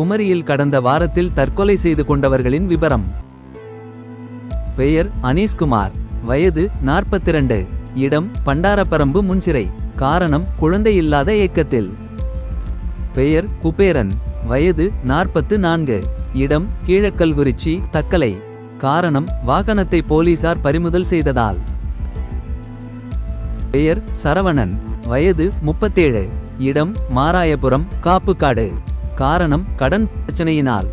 குமரியில் கடந்த வாரத்தில் தற்கொலை செய்து கொண்டவர்களின் விபரம். பெயர் அனீஸ்குமார் வயது 42 இடம் பண்டாரப்பரம்பு முன்சிறை. காரணம் குழந்தை இல்லாத ஏக்கத்தில். பெயர் குபேரன். வயது 44 இடம் கீழக்கல்குறிச்சி தக்கலை. காரணம் வாகனத்தை போலீசார் பறிமுதல் செய்ததால். பெயர் சரவணன். வயது 37 இடம் மாராயபுரம் காப்புக்காடு. காரணம் கடன் பிரச்சனையினால்.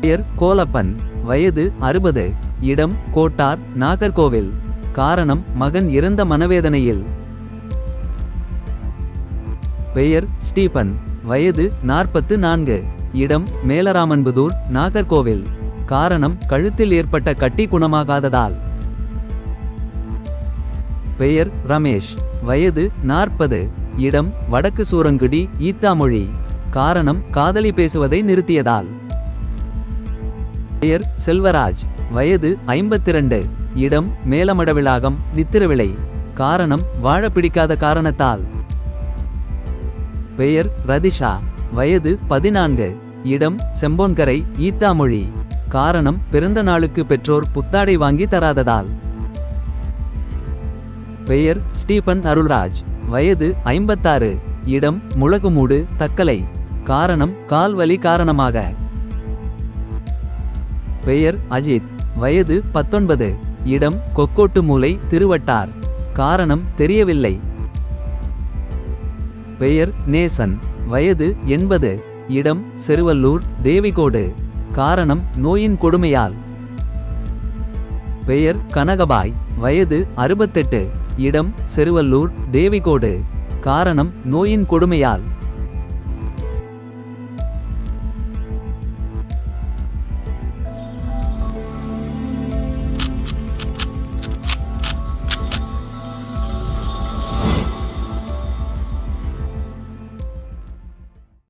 பெயர் கோலப்பன் வயது அறுபது இடம் கோட்டார் நாகர்கோவில். காரணம் மகன் இறந்த மனவேதனையில். பெயர் ஸ்டீபன் வயது நாற்பத்து நான்கு இடம் மேலராமன்புதூர் நாகர்கோவில். காரணம் கழுத்தில் ஏற்பட்ட கட்டி குணமாகாததால். பெயர் ரமேஷ் வயது நாற்பது இடம் வடக்கு சூரங்குடி ஈத்தாமொழி. காரணம் காதலி பேசுவதை நிறுத்தியதால். பெயர் செல்வராஜ். வயது 52 இடம் மேலமடவிலாகம் நித்திரவிளை. காரணம் வாழ பிடிக்காத காரணத்தால். பெயர் ரதிஷா. வயது பதினான்கு. இடம் செம்போன்கரை ஈத்தாமொழி. காரணம் பிறந்த நாளுக்கு பெற்றோர் புத்தாடை வாங்கி தராததால். பெயர் ஸ்டீபன் அருள்ராஜ். வயது ஐம்பத்தாறு. இடம் முழகுமூடு தக்கலை. காரணம் கால்வலி காரணமாக. பெயர் அஜித். வயது பத்தொன்பது. இடம் கொக்கோட்டு மூலை திருவட்டார். காரணம் தெரியவில்லை. பெயர் நேசன். வயது எண்பது. இடம் செருவல்லூர் தேவிகோடு. காரணம் நோயின் கொடுமையால். பெயர் கனகபாய். வயது அறுபத்தெட்டு. இடம் செருவல்லூர் தேவிகோடு. காரணம் நோயின் கொடுமையால்.